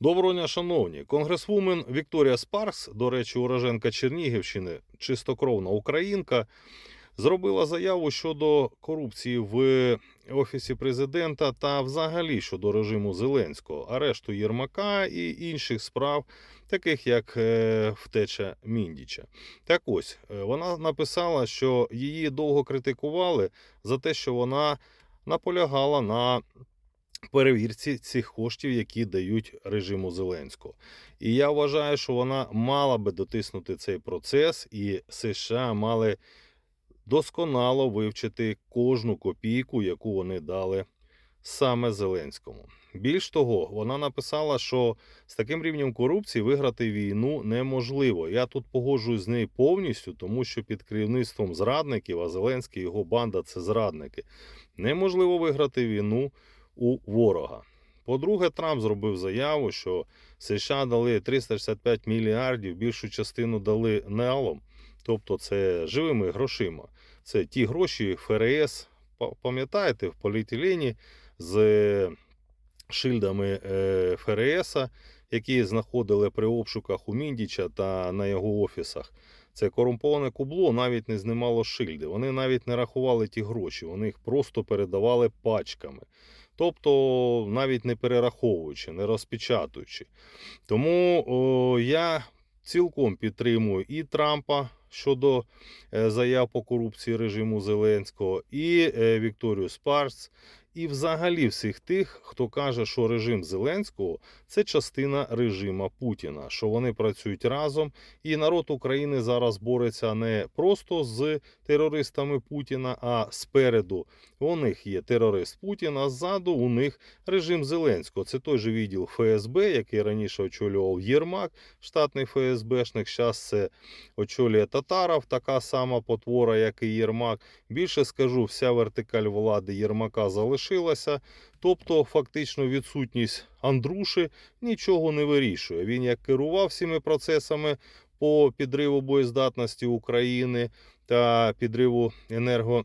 Доброго дня, шановні. Конгресвумен Вікторія Спаркс, до речі, уроженка Чернігівщини, чистокровна українка, зробила заяву щодо корупції в офісі президента та взагалі щодо режиму Зеленського, арешту Єрмака і інших справ, таких як е, втеча Міндіча. Так ось е, вона написала, що її довго критикували за те, що вона наполягала на перевірці цих коштів, які дають режиму Зеленського. І я вважаю, що вона мала би дотиснути цей процес, і США мали досконало вивчити кожну копійку, яку вони дали саме Зеленському. Більш того, вона написала, що з таким рівнем корупції виграти війну неможливо. Я тут погоджуюсь з нею повністю, тому що під керівництвом зрадників, а Зеленський його банда це зрадники. Неможливо виграти війну у ворога. По-друге, Трамп зробив заяву, що США дали 365 мільярдів, більшу частину дали неалом, тобто це живими грошима. Це ті гроші ФРС, пам'ятаєте, в поліетилені з шильдами е, ФРС, які знаходили при обшуках у Міндіча та на його офісах. Це корумповане кубло навіть не знімало шильди. Вони навіть не рахували ті гроші, вони їх просто передавали пачками. Тобто навіть не перераховуючи, не розпечатуючи. Тому о, я цілком підтримую і Трампа щодо е, заяв по корупції режиму Зеленського, і е, Вікторію Спарц, і взагалі всіх тих, хто каже, що режим Зеленського це частина режима Путіна, що вони працюють разом, і народ України зараз бореться не просто з терористами Путіна, а спереду у них є терорист Путін, а ззаду у них режим Зеленського. Це той же відділ ФСБ, який раніше очолював Єрмак, штатний ФСБшник. Зараз це очолює Татаров, така сама потвора, як і Єрмак. Більше скажу, вся вертикаль влади Єрмака залишилася. Тобто, фактично, відсутність Андруши нічого не вирішує. Він як керував всіми процесами по підриву боєздатності України та підриву енерго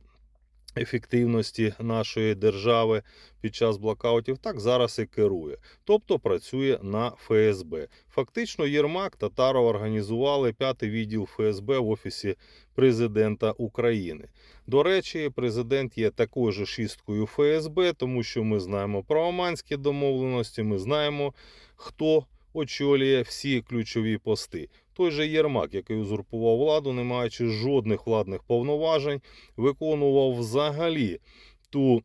ефективності нашої держави під час блокаутів, так зараз і керує. Тобто працює на ФСБ. Фактично, Єрмак Татаров організували п'ятий відділ ФСБ в офісі президента України. До речі, президент є такою ж шісткою ФСБ, тому що ми знаємо про Оманські домовленості, ми знаємо, хто очолює всі ключові пости. Той же Єрмак, який узурпував владу, не маючи жодних владних повноважень, виконував взагалі ту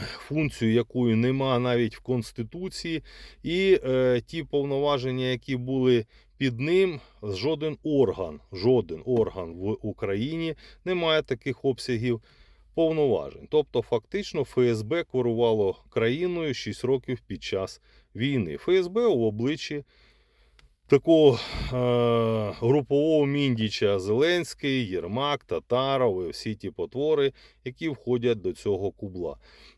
функцію, якої нема навіть в Конституції, і е, ті повноваження, які були під ним, жоден орган, жоден орган в Україні не має таких обсягів повноважень. Тобто, фактично, ФСБ керувало країною 6 років під час війни. ФСБ у обличчі такого е, групового міндіча Зеленський, Єрмак, Татаров і всі ті потвори, які входять до цього кубла.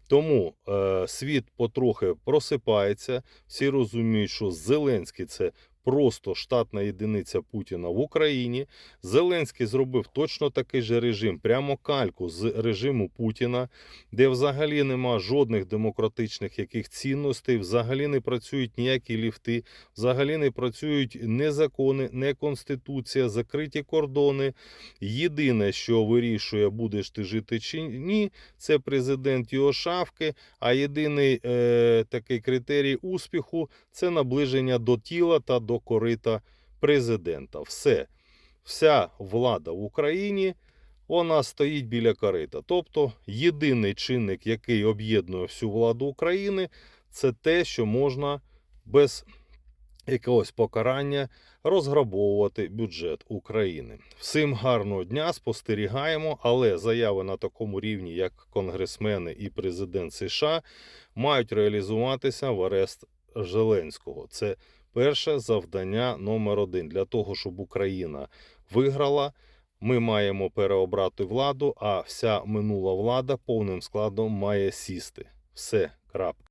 Тому е, світ потрохи просипається. Всі розуміють, що Зеленський це просто штатна єдиниця Путіна в Україні. Зеленський зробив точно такий же режим, прямо кальку з режиму Путіна, де взагалі нема жодних демократичних яких цінностей, взагалі не працюють ніякі ліфти, взагалі не працюють не закони, не конституція, закриті кордони. Єдине, що вирішує, будеш ти жити чи ні, це президент його шавки. А єдиний е, такий критерій успіху це наближення до тіла та до корита президента. Все, вся влада в Україні. Вона стоїть біля корита. Тобто єдиний чинник, який об'єднує всю владу України, це те, що можна без якогось покарання розграбовувати бюджет України. Всім гарного дня, спостерігаємо, але заяви на такому рівні, як конгресмени і президент США, мають реалізуватися в арест Зеленського. Це перше завдання номер один для того, щоб Україна виграла. Ми маємо переобрати владу, а вся минула влада повним складом має сісти. Все, крапка.